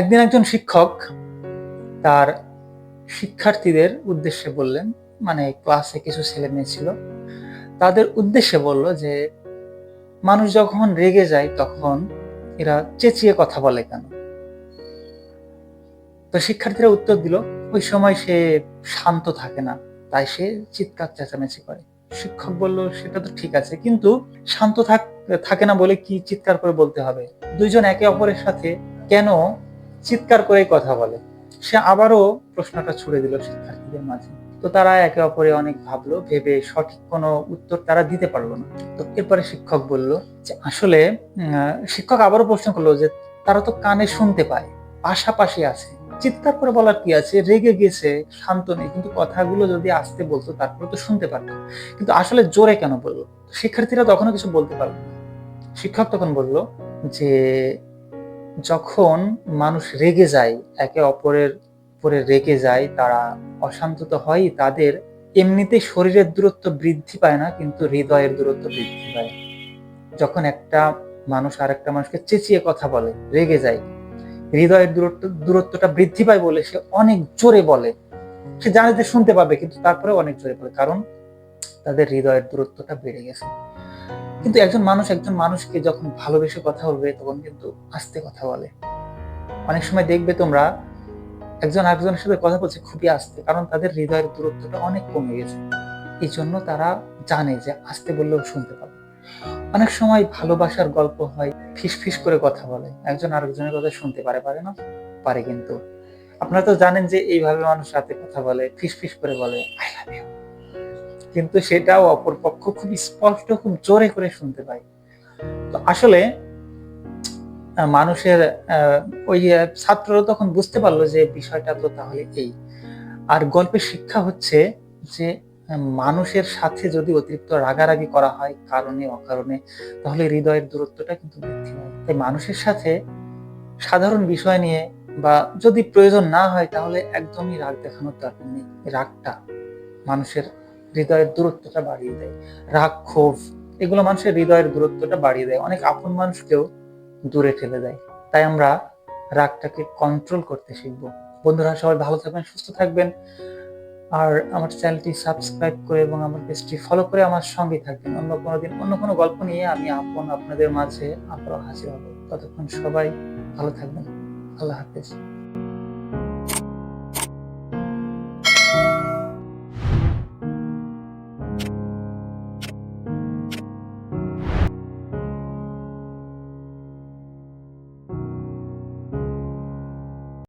একদিন একজন শিক্ষক তার শিক্ষার্থীদের উদ্দেশ্যে বললেন মানে ক্লাসে কিছু ছেলে মেয়ে ছিল, তাদের উদ্দেশ্যে বলল যে, মানুষ যখন রেগে যায় তখন এরা চেঁচিয়ে কথা বলে কেন? তো শিক্ষার্থীরা উত্তর দিল, ওই সময় সে শান্ত থাকে না, তাই সে চিৎকার চেঁচামেচি করে। শিক্ষক বলল, সেটা তো ঠিক আছে, কিন্তু শান্ত থাক না বলে কি চিৎকার করে বলতে হবে? দুইজন একে অপরের সাথে কেন চিৎকার করে কথা বলে। সে আবারও প্রশ্নটা ছুড়ে দিল শিক্ষার্থীদের মাঝে। তো তারা একে অপরে অনেক ভাবলো, ভেবে সঠিক কোনো উত্তর তারা দিতে পারল না। তো এরপরে শিক্ষক বলল যে, আসলে শিক্ষক আবারও প্রশ্ন করল যে, তারা তো কানে শুনতে পায়, পাশাপাশি আছে। চিৎকার করে বলার কি আছে? রেগে গেছে, শান্ত নেই, কিন্তু কথাগুলো যদি আসতে বলতো, তারপরে তো শুনতে পারতো। কিন্তু আসলে জোরে কেন বলল? শিক্ষার্থীরা তখনও কিছু বলতে পারল না। শিক্ষক তখন বলল যে যখন মানুষ রেগে যায়, একে অপরের উপরে রেগে যায়, তারা অশান্ত তো হয়, তাদের এমনিতে শরীরের দূরত্ব বৃদ্ধি পায় না, কিন্তু হৃদয়ের দূরত্ব বৃদ্ধি পায়। যখন একটা মানুষ আর একটা মানুষকে চেঁচিয়ে কথা বলে, রেগে যায়, হৃদয়ের দূরত্ব, দূরত্বটা বৃদ্ধি পায় বলে সে অনেক জোরে বলে। সে জানে যে শুনতে পাবে, কিন্তু তারপরে অনেক জোরে বলে, কারণ তাদের হৃদয়ের দূরত্বটা বেড়ে গেছে। কিন্তু একজন মানুষ একজন মানুষকে যখন ভালোবেসে কথা বলবে, তখন কিন্তু আস্তে কথা বলে। অনেক সময় দেখবে তোমরা একজন আরেকজনের সাথে কথা বলছে খুবই আস্তে, কারণ তাদের হৃদয়ের দূরত্বটা অনেক কমে গেছে। এই জন্য তারা জানে যে আস্তে বললেও শুনতে পাবে। অনেক সময় ভালোবাসার গল্প হয় ফিস ফিস করে কথা বলে। একজন আরেকজনের কথা শুনতে পারে পারে না? পারে কিন্তু। আপনারা তো জানেন যে এইভাবে মানুষ রাতে কথা বলে ফিস ফিস করে বলে আই লাভ ইউ কিন্তু সেটাও অপরপক্ষ খুব স্পষ্ট, খুব জোরে করে শুনতে পায়। তো আসলে মানুষের ওই ছাত্ররা তখন বুঝতে পারল যে বিষয়টা তো তাহলে এই। আর গল্পের শিক্ষা হচ্ছে যে, মানুষের সাথে যদি অতিরিক্ত রাগারাগি করা হয় কারণে, অকারণে, তাহলে হৃদয়ের দূরত্বটা কিন্তু বৃদ্ধি পায়। তাই মানুষের সাথে সাধারণ বিষয় নিয়ে বা যদি প্রয়োজন না হয় তাহলে একদমই রাগ দেখানোর দরকার নেই। রাগটা মানুষের হৃদয়ের দূরত্বটা বাড়িয়ে দেয়। রাগ ক্ষোভ এগুলো মানুষের হৃদয়ের দূরত্বটা বাড়িয়ে দেয়। অনেক আপন মানুষকেও দূরে ঠেলে দেয়। তাই আমরা রাগটাকে কন্ট্রোল করতে শিখব। বন্ধুরা, সবাই ভালো থাকবেন, সুস্থ থাকবেন। আর আমার চ্যানেলটি সাবস্ক্রাইব করে এবং আমার পেজটি ফলো করে আমার সঙ্গে থাকবেন। অন্য কোনো দিন অন্য কোনো গল্প নিয়ে আমি আপন আপনাদের মাঝে আবারও হাজির হব। ততক্ষণ সবাই ভালো থাকবেন। আল্লাহ হাফেজ।